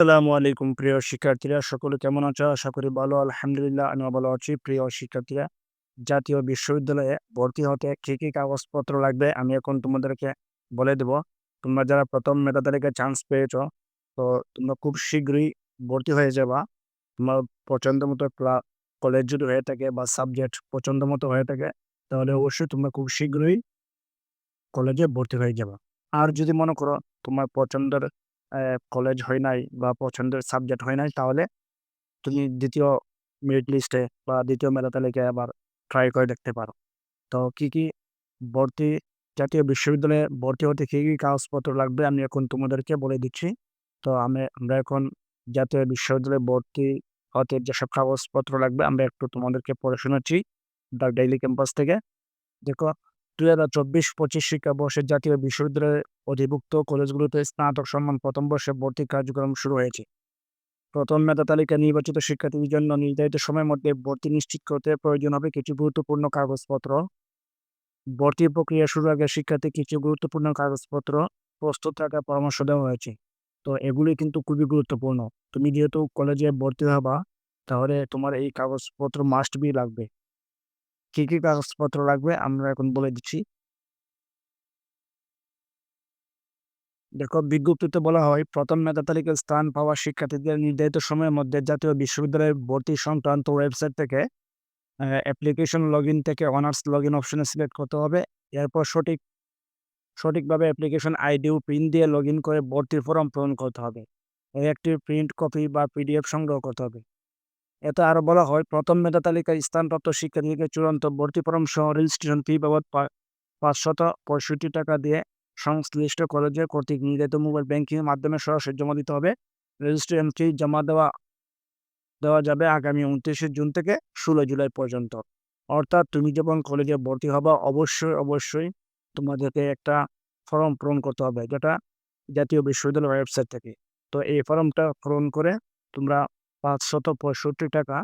আসসালামু আলাইকুম প্রিয় শিক্ষার্থীরা। সকলে কেমন আছো? আশা করি ভালো, আলহামদুলিল্লাহ, আমিও ভালো আছি প্রিয় শিক্ষার্থীরা। জাতীয় বিশ্ববিদ্যালয়ে ভর্তি হতে কী কী কাগজপত্র লাগবে আমি এখন তোমাদেরকে বলে দেব। তোমরা যারা প্রথম মেধা তালিকায় চান্স পেয়েছ, তো তোমরা খুব শীঘ্রই ভর্তি হয়ে যাবা। তোমার পছন্দ মতো কলেজ যদি হয়ে থাকে বা সাবজেক্ট পছন্দ মতো হয়ে থাকে, তাহলে অবশ্যই তোমরা খুব শীঘ্রই কলেজে ভর্তি হয়ে যাবা। আর যদি মনে করো তোমার পছন্দের কলেজ হয় নাই বা পছন্দের সাবজেক্ট হয় নাই তাহলে তুমি দ্বিতীয় মেরিট লিস্টে বা দ্বিতীয় মেধা তালিকায় আবার ট্রাই করে দেখতে পারো। তো কি কি ভর্তি জাতীয় বিশ্ববিদ্যালয়ে ভর্তি হতে কী কী কাগজপত্র লাগবে আমি এখন তোমাদেরকে বলে দিচ্ছি। তো আমি আমরা এখন জাতীয় বিশ্ববিদ্যালয়ে ভর্তি হতে যেসব কাগজপত্র লাগবে আমরা একটু তোমাদেরকে পড়ে শোনাচ্ছি দ্য ডেইলি ক্যাম্পাস থেকে। দেখো দুই হাজার চব্বিশ পঁচিশ শিক্ষাবর্ষের জাতীয় বিশ্ববিদ্যালয়ের অধিভুক্ত কলেজগুলোতে স্নাতক সম্মান প্রথম বর্ষে ভর্তি কার্যক্রম শুরু হয়েছে। প্রথম মেধা তালিকা নির্বাচিত শিক্ষার্থীদের জন্য নির্ধারিত সময়ের মধ্যে ভর্তি নিশ্চিত করতে প্রয়োজন হবে কিছু গুরুত্বপূর্ণ কাগজপত্র। ভর্তি প্রক্রিয়া শুরুর আগে শিক্ষার্থী কিছু গুরুত্বপূর্ণ কাগজপত্র প্রস্তুত রাখার পরামর্শ দেওয়া হয়েছে। তো এগুলি কিন্তু খুবই গুরুত্বপূর্ণ। তুমি যেহেতু কলেজে ভর্তি হবা, তাহলে তোমার এই কাগজপত্র মাস্ট বি লাগবে। কী কী কাগজপত্র লাগবে আমরা এখন বলে দিচ্ছি। দেখো, বিজ্ঞপ্তিতে বলা হয়, প্রথম মেধা তালিকায় স্থান পাওয়া শিক্ষার্থীদের নির্ধারিত সময়ের মধ্যে জাতীয় বিশ্ববিদ্যালয়ের ভর্তি সংক্রান্ত ওয়েবসাইট থেকে অ্যাপ্লিকেশন লগ থেকে অনার্স লগ ইন অপশনে সিলেক্ট করতে হবে। এরপর সঠিক, সঠিকভাবে অ্যাপ্লিকেশন আইডিও প্রিন্ট দিয়ে লগ ইন করে ভর্তির ফর্ম পূরণ করতে হবে। একটি প্রিন্ট কপি বা পিডিএফ সংগ্রহ করতে হবে। এতে আরও বলা হয়, প্রথম মেধা তালিকায় স্থানপ্রাপ্ত শিক্ষার্থীকে চূড়ান্ত ভর্তি ফর্ম সহ রেজিস্ট্রেশন ফি বাবদ পাঁচশত পঁয়ষট্টি টাকা দিয়ে সংশ্লিষ্ট কলেজের কর্তৃক নির্ধারিত মোবাইল ব্যাংকিংয়ের মাধ্যমে সরাসরি জমা দিতে হবে। রেজিস্ট্রেশন ফি জমা দেওয়া দেওয়া যাবে আগামী উনত্রিশে জুন থেকে ষোলো জুলাই পর্যন্ত। অর্থাৎ তুমি যখন কলেজে ভর্তি হবা, অবশ্যই অবশ্যই তোমাদেরকে একটা ফর্ম পূরণ করতে হবে, যেটা জাতীয় বিশ্ববিদ্যালয়ের ওয়েবসাইট থেকে। তো এই ফর্মটা পূরণ করে তোমরা পাঁচশত পঁয়ষট্টি টাকা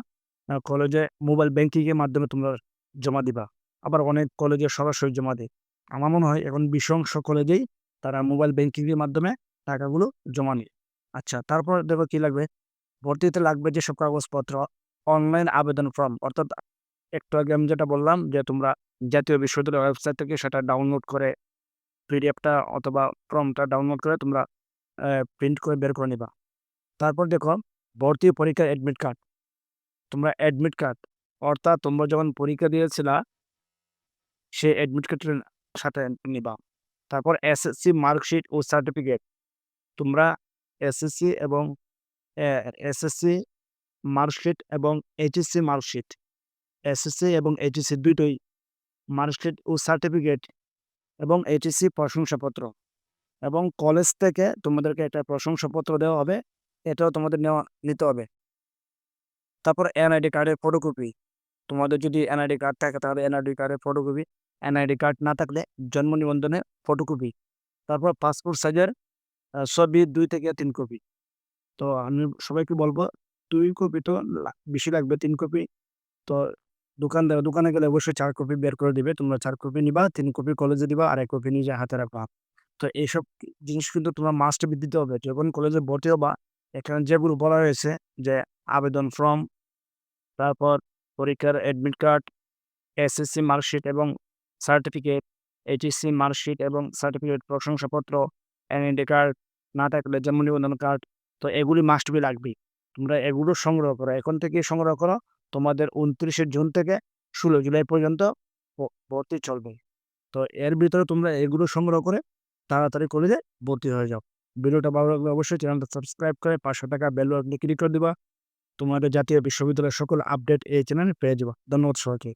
কলেজে মোবাইল ব্যাংকিংয়ের মাধ্যমে তোমরা জমা দিবা। আবার অনেক কলেজে সরাসরি জমা দেয়। আমার মনে হয় এখন বিশংশ কলেজেই তারা মোবাইল ব্যাংকিংয়ের মাধ্যমে টাকাগুলো জমা নিয়ে। আচ্ছা তারপর দেখো কী লাগবে? ভর্তিতে লাগবে যেসব কাগজপত্র অনলাইন আবেদন ফর্ম অর্থাৎ একটু আগে আমি যেটা বললাম যে তোমরা জাতীয় বিশ্ববিদ্যালয়ের ওয়েবসাইট থেকে সেটা ডাউনলোড করে পিডিএফটা অথবা ফর্মটা ডাউনলোড করে তোমরা প্রিন্ট করে বের করে নিবা। তারপর দেখো ভর্তি পরীক্ষার অ্যাডমিট কার্ড তোমরা অ্যাডমিট কার্ড অর্থাৎ তোমরা যখন পরীক্ষা দিয়েছিলা সে অ্যাডমিট কার্ডের সাথে নিবা। তারপর এসএসসি মার্কশিট ও সার্টিফিকেট তোমরা এসএসসি এবং এসএসসি মার্কশিট এবং এইচএসসি মার্কশিট এসএসসি এবং এইচএসসি দুটোই মার্কশিট ও সার্টিফিকেট এবং এইচএসসি প্রশংসাপত্র। এবং কলেজ থেকে তোমাদেরকে একটা প্রশংসাপত্র দেওয়া হবে। এটাও তোমাদের নেওয়া, নিতে হবে। তারপর এনআইডি কার্ডের ফটোকপি তোমাদের যদি এনআইডি কার্ড থাকে তাহলে এনআইডি কার্ডের ফটোকপি এনআইডি কার্ড না থাকলে জন্ম নিবন্ধনের ফটোকপি তারপর পাসপোর্ট সাইজের ছবি দুই থেকে তিন কপি তো আমি সবাইকে বলব, দুই কপি তো বেশি লাগবে তিন কপি তো দোকানদার দোকানে গেলে অবশ্যই চার কপি বের করে দিবে, তোমরা চার কপি নিবা, তিন কপি কলেজে দিবা, আর এক কপি নিজে হাতে রাখবা। তো এইসব জিনিস কিন্তু তোমার মাস্ট দিতে হবে, যখন কলেজে ভর্তি হবা এখানে যেগুলো বলা হয়েছে যে আবেদন ফর্ম, তারপর পরীক্ষার অ্যাডমিট কার্ড এসএসসি মার্কশিট এবং সার্টিফিকেট এইচএসসি মার্কশিট এবং সার্টিফিকেট প্রশংসাপত্র এনআইডি কার্ড না থাকলে যেমন নিবন্ধন কার্ড তো এগুলি মাস্ট বি লাগবে তোমরা এগুলো সংগ্রহ করো। এখন থেকে সংগ্রহ করো। তোমাদের উনত্রিশে জুন থেকে ষোলো জুলাই পর্যন্ত ভর্তি চলবে। তো এর ভিতরে তোমরা এগুলো সংগ্রহ করে তাড়াতাড়ি কলেজে ভর্তি হয়ে যাও। ভিডিওটা ভালো লাগলে অবশ্যই চ্যানেলটা সাবস্ক্রাইব করে পাঁচশো টাকা বেল আপনি ক্লিক করে দেবা। তোমাদের জাতীয় বিশ্ববিদ্যালয়ের সকল আপডেট এই চ্যানেলে পেয়ে যাবা। ধন্যবাদ সবাইকে।